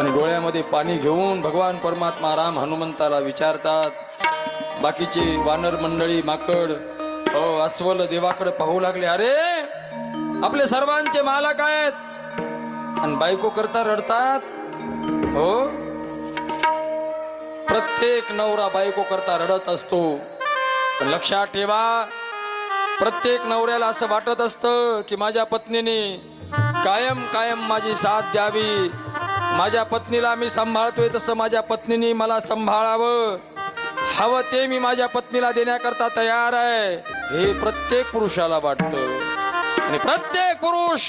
आणि डोळ्यामध्ये पाणी घेऊन भगवान परमात्मा राम हनुमंताला विचारतात बाकीचे वानर मंडळी माकड हो अस्वल देवाकडे पाहू लागले. अरे आपले सर्वांचे मालक आहेत. आणि बायको करता रडतात. हो? प्रत्येक नवरा बायको करता रडत असतो. पण लक्षात ठेवा प्रत्येक नवऱ्याला असं वाटत असतं की माझ्या पत्नीने कायम कायम माझी साथ द्यावी. माझ्या पत्नीला मी सांभाळतोय तसं माझ्या पत्नीने मला सांभाळावं. हवं ते मी माझ्या पत्नीला देण्याकरता तयार आहे. हे प्रत्येक पुरुषाला वाटतं. आणि प्रत्येक पुरुष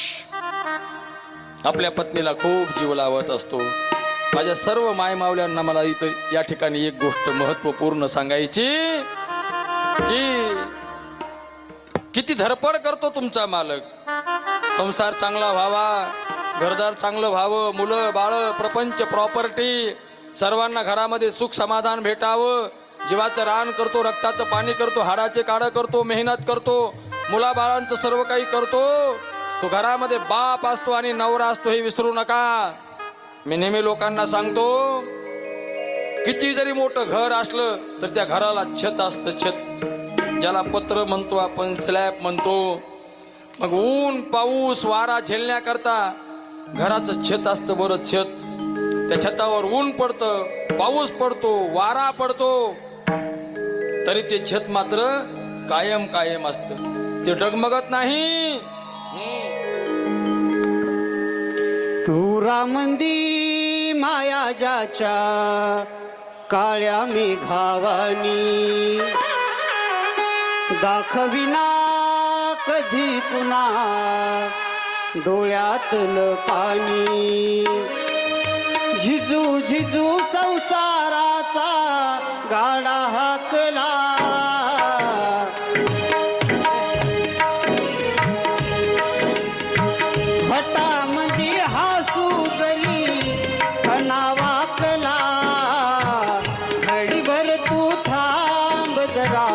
आपल्या पत्नीला खूप जीव लावत असतो. माझ्या सर्व मायमावल्यांना मला इथं या ठिकाणी एक गोष्ट महत्त्वपूर्ण सांगायची की किती धडपड करतो तुमचा मालक. संसार चांगला व्हावा. घरदार चांगलं व्हावं. मुलं बाळ प्रपंच प्रॉपर्टी. सर्वांना घरामध्ये सुख समाधान भेटावं. जीवाचं रान करतो रक्ताचं पाणी करतो हाडाचे काढं करतो मेहनत करतो. मुलाबाळांचं सर्व काही करतो. तो घरामध्ये बाप असतो आणि नवरा असतो हे विसरू नका. मी नेहमी लोकांना सांगतो किती जरी मोठं घर असलं तर त्या घराला छत असतं छत. ज्याला पत्र म्हणतो आपण स्लॅब म्हणतो. मग ऊन पाऊस वारा झेलण्याकरता घराचं छत असतं बरं छत. त्या छतावर ऊन पडतं पाऊस पडतो वारा पडतो. तरी ते छत मात्र कायम कायम असतं. ते डगमगत नाही. तुरामंदी माया ज्याच्या काळ्या मेघावानी. दाखविना कधी कुणा डोळ्यातलं पाणी. झिजू झिजू संसाराचा गाडा हाकला. हटामध्ये तू थांब जरा.